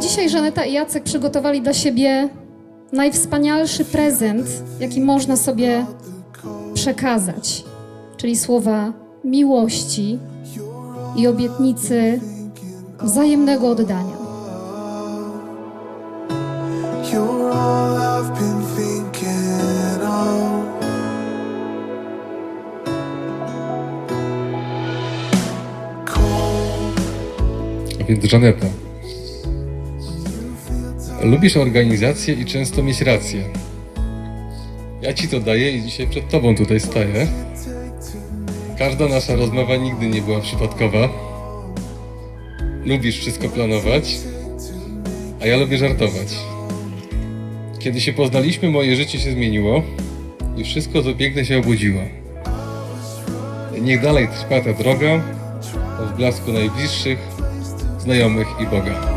Dzisiaj Żaneta i Jacek przygotowali dla siebie najwspanialszy prezent, jaki można sobie przekazać, czyli słowa miłości i obietnicy wzajemnego oddania. Więc Żaneta. Lubisz organizację i często mieć rację. Ja ci to daję i dzisiaj przed tobą tutaj staję. Każda nasza rozmowa nigdy nie była przypadkowa. Lubisz wszystko planować, a ja lubię żartować. Kiedy się poznaliśmy, moje życie się zmieniło i wszystko co piękne się obudziło. Niech dalej trwa ta droga w blasku najbliższych, znajomych i Boga.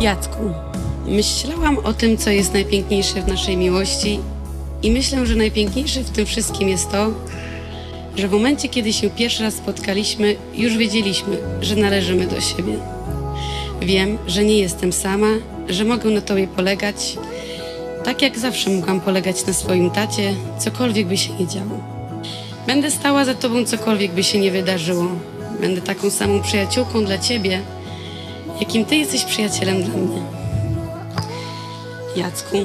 Jacku, myślałam o tym, co jest najpiękniejsze w naszej miłości i myślę, że najpiękniejsze w tym wszystkim jest to, że w momencie, kiedy się pierwszy raz spotkaliśmy, już wiedzieliśmy, że należymy do siebie. Wiem, że nie jestem sama, że mogę na Tobie polegać, tak jak zawsze mogłam polegać na swoim tacie, cokolwiek by się nie działo. Będę stała za Tobą, cokolwiek by się nie wydarzyło. Będę taką samą przyjaciółką dla Ciebie, jakim Ty jesteś przyjacielem dla mnie. Jacku,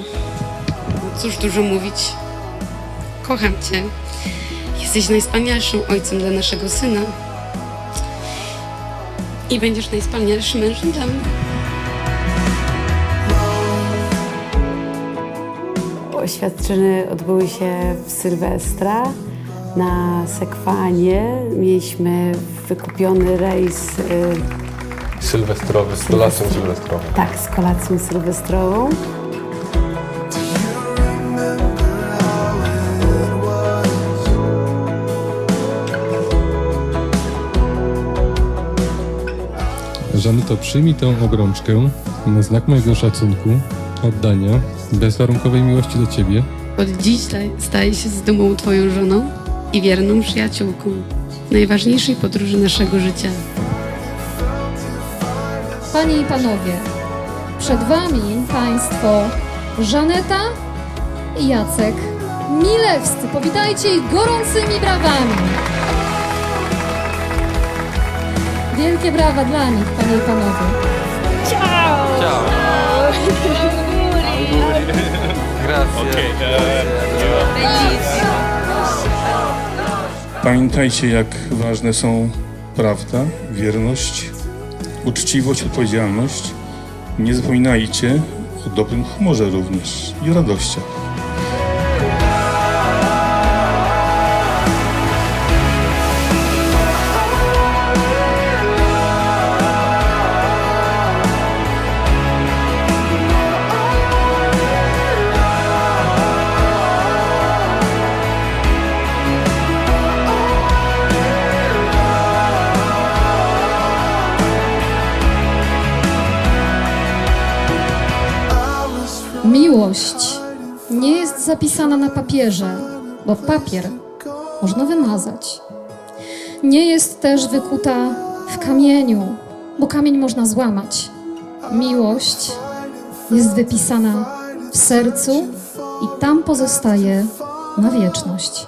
cóż dużo mówić. Kocham Cię. Jesteś najwspanialszym ojcem dla naszego syna. I będziesz najwspanialszym mężem dla mnie. Oświadczyny odbyły się w Sylwestra na Sekwanie. Mieliśmy wykupiony rejs, y, Sylwestrowy, z kolacją sylwestrową. tak, z kolacją sylwestrową. Żaneto, przyjmij tę obrączkę na znak mojego szacunku, oddania, bezwarunkowej miłości do Ciebie. Od dziś sta- staję się z dumą Twoją żoną i wierną przyjaciółką. Najważniejszej podróży naszego życia. Panie i panowie, przed wami państwo Żaneta i Jacek Milewscy. Powitajcie ich gorącymi brawami. Wielkie brawa dla nich, panie i panowie. Pamiętajcie, jak ważne są prawda, wierność, uczciwość, odpowiedzialność. Nie zapominajcie o dobrym humorze również i radościach. Miłość nie jest zapisana na papierze, bo papier można wymazać. Nie jest też wykuta w kamieniu, bo kamień można złamać. Miłość jest wypisana w sercu i tam pozostaje na wieczność.